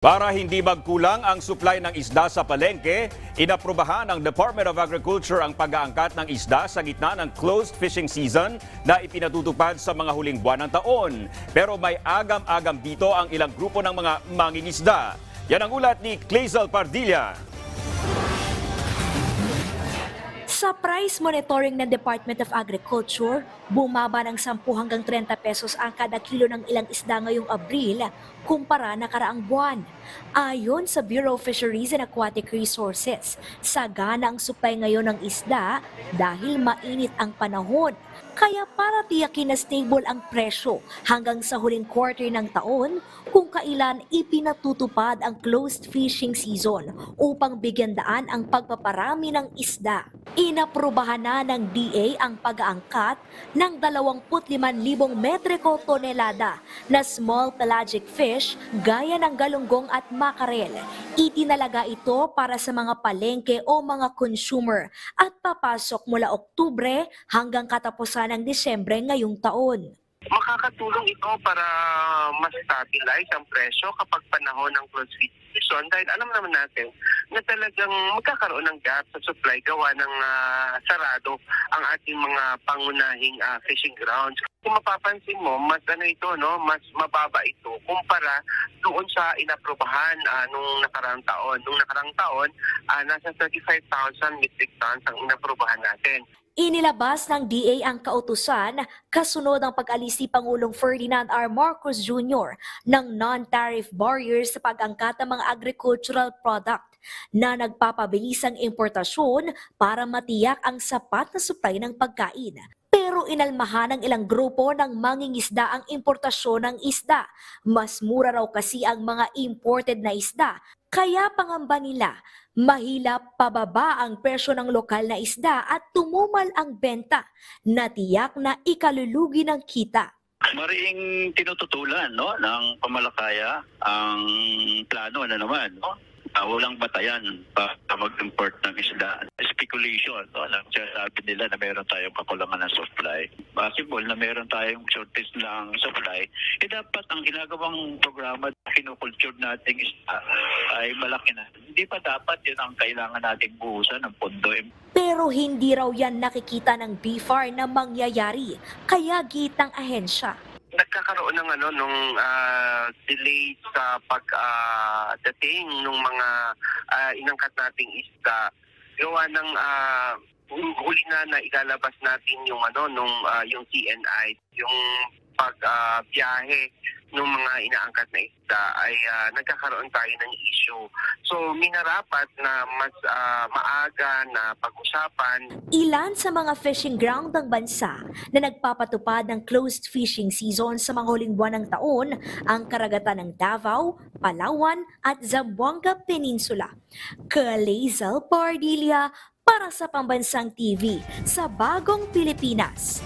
Para hindi magkulang ang supply ng isda sa palengke, inaprubahan ng Department of Agriculture ang pag-aangkat ng isda sa gitna ng closed fishing season na ipinatutupad sa mga huling buwan ng taon. Pero may agam-agam dito ang ilang grupo ng mga mangingisda. Yan ang ulat ni Clazel Pardilla. Sa price monitoring ng Department of Agriculture, bumaba ng 10 hanggang 30 pesos ang kada kilo ng ilang isda ngayong Abril kumpara na karaang buwan. Ayon sa Bureau of Fisheries and Aquatic Resources, sagana ang supply ngayon ng isda dahil mainit ang panahon. Kaya para tiyakin na stable ang presyo hanggang sa huling quarter ng taon kung kailan ipinatutupad ang closed fishing season upang bigyan daan ang pagpaparami ng isda. Inaprubahan na ng DA ang pag-aangkat ng 25,000 metriko tonelada na small pelagic fish gaya ng galunggong at makarel. Itinalaga ito para sa mga palengke o mga consumer at papasok mula Oktubre hanggang katapusan ng Disyembre ngayong taon. makakatulong ito para mas stabilize ang presyo kapag panahon ng close feed season dahil alam naman natin na talagang magkakaroon ng gap sa supply gawa ng ah, sarado ang ating mga pangunahing ah, fishing grounds. Kung mapapansin mo, mas ano ito, no, mas mababa ito kumpara doon sa inaprubahan ah, nung nakarang taon. Nung nakarang taon, ah, nasa 35,000 metric tons ang inaprubahan natin. Inilabas ng DA ang kautusan kasunod ang pag-alis ni Pangulong Ferdinand R. Marcos Jr. ng non-tariff barriers sa pag-angkat ng mga agricultural product na nagpapabilis ang importasyon para matiyak ang sapat na supply ng pagkain. Pero inalmahan ng ilang grupo ng mangingisda ang importasyon ng isda. Mas mura raw kasi ang mga imported na isda. Kaya pangamba nila, mahila pababa ang presyo ng lokal na isda at tumumal ang benta na tiyak na ikalulugi ng kita. Mariing tinututulan no ng pamalakaya ang plano na naman no. Ah, walang batayan para mag-import ng isda. Speculation, no? Nang sinasabi nila na meron tayong kakulangan ng supply. Possible na meron tayong shortage ng supply. Eh dapat ang ginagawang programa na kinukulture nating isda ay malaki na. Hindi pa dapat yun ang kailangan nating buhusan ng pondo. Pero hindi raw yan nakikita ng BFAR na mangyayari, kaya gitang ahensya. Nagkakaroon ng ano nung ah, delay sa pag ah, dating nung mga ah, inangkat nating isda. Gawa ng ah, huli na na ilalabas natin yung ano nung ah, yung TNI yung pag ah, biyahe nung mga inaangkat na isda ay ah, nagkakaroon tayo ng issue. So minarapat na mas ah, maaga na pag-usapan Ilan sa mga fishing ground ng bansa na nagpapatupad ng closed fishing season sa mga huling buwan ng taon ang karagatan ng Davao, Palawan at Zamboanga Peninsula. Kalazel Pardilla para sa Pambansang TV sa Bagong Pilipinas.